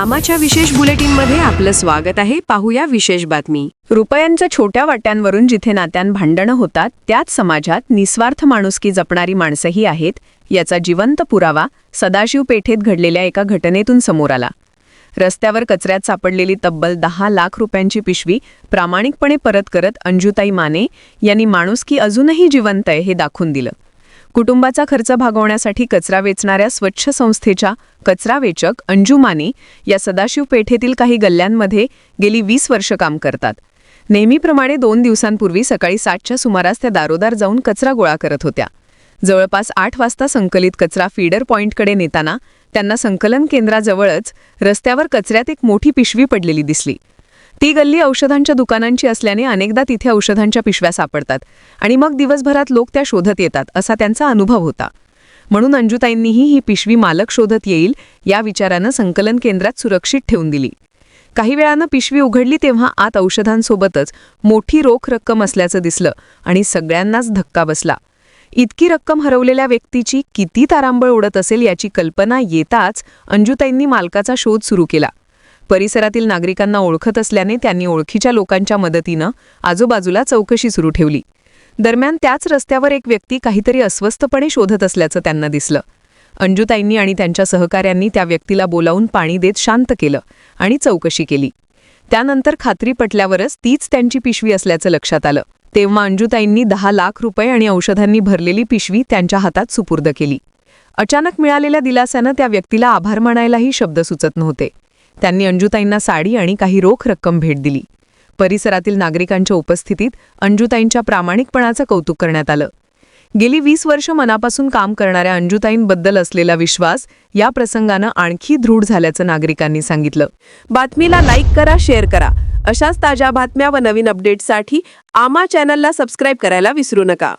आमाच्या विशेष बुलेटिनमध्ये आपलं स्वागत आहे. पाहूया विशेष बातमी. रुपयांच्या छोट्या वाट्यांवरून जिथे नात्यान भांडणं होतात त्याच समाजात निस्वार्थ माणुसकी जपणारी माणसंही आहेत. याचा जिवंत पुरावा सदाशिव पेठेत घडलेल्या एका घटनेतून समोर आला. रस्त्यावर कचऱ्यात सापडलेली तब्बल दहा लाख रुपयांची पिशवी प्रामाणिकपणे परत करत अंजुताई माने यांनी माणुसकी अजूनही जिवंत आहे हे दाखवून दिलं. कुटुंबाचा खर्च भागवण्यासाठी कचरा वेचणाऱ्या स्वच्छ संस्थेच्या कचरा वेचक अंजू या सदाशिव पेठेतील काही गल्ल्यांमध्ये गेली वीस वर्ष काम करतात. नेहमीप्रमाणे दोन दिवसांपूर्वी सकाळी सातच्या सुमारास त्या दारोदार जाऊन कचरा गोळा करत होत्या. जवळपास आठ वाजता संकलित कचरा फीडर पॉईंटकडे नेताना त्यांना संकलन केंद्राजवळच रस्त्यावर कचऱ्यात एक मोठी पिशवी पडलेली दिसली. ती गल्ली औषधांच्या दुकानांची असल्याने अनेकदा तिथे औषधांच्या पिशव्या सापडतात आणि मग दिवसभरात लोक त्या शोधत येतात असा त्यांचा अनुभव होता. म्हणून अंजुताईंनीही ही पिशवी मालक शोधत येईल या विचारानं संकलन केंद्रात सुरक्षित ठेवून दिली. काही वेळानं पिशवी उघडली तेव्हा आत औषधांसोबतच मोठी रोख रक्कम असल्याचं दिसलं आणि सगळ्यांनाच धक्का बसला. इतकी रक्कम हरवलेल्या व्यक्तीची किती तारांबळ उडत असेल याची कल्पना येताच अंजुताईंनी मालकाचा शोध सुरू केला. परिसरातील नागरिकांना ओळखत असल्याने त्यांनी ओळखीच्या लोकांच्या मदतीनं आजूबाजूला चौकशी सुरू ठेवली. दरम्यान त्याच रस्त्यावर एक व्यक्ती काहीतरी अस्वस्थपणे शोधत असल्याचं त्यांना दिसलं. अंजुताईंनी आणि त्यांच्या सहकाऱ्यांनी त्या व्यक्तीला बोलावून पाणी देत शांत केलं आणि चौकशी केली. त्यानंतर खात्री पटल्यावरच तीच त्यांची पिशवी असल्याचं लक्षात आलं. तेव्हा अंजुताईंनी दहा लाख रुपये आणि औषधांनी भरलेली पिशवी त्यांच्या हातात सुपूर्द केली. अचानक मिळालेल्या दिलासानं त्या व्यक्तीला आभार मानायलाही शब्द सुचत नव्हते. त्यांनी अंजुताईंना साडी आणि काही रोख रक्कम भेट दिली. परिसरातील नागरिकांच्या उपस्थितीत अंजुताईंच्या प्रामाणिकपणाचं कौतुक करण्यात आलं. गेली वीस वर्ष मनापासून काम करणाऱ्या अंजुताईंबद्दल असलेला विश्वास या प्रसंगानं आणखी दृढ झाल्याचं नागरिकांनी सांगितलं. बातमीला लाईक करा शेअर करा. अशाच ताज्या बातम्या व नवीन अपडेट्ससाठी आमा चॅनलला सबस्क्राईब करायला विसरू नका.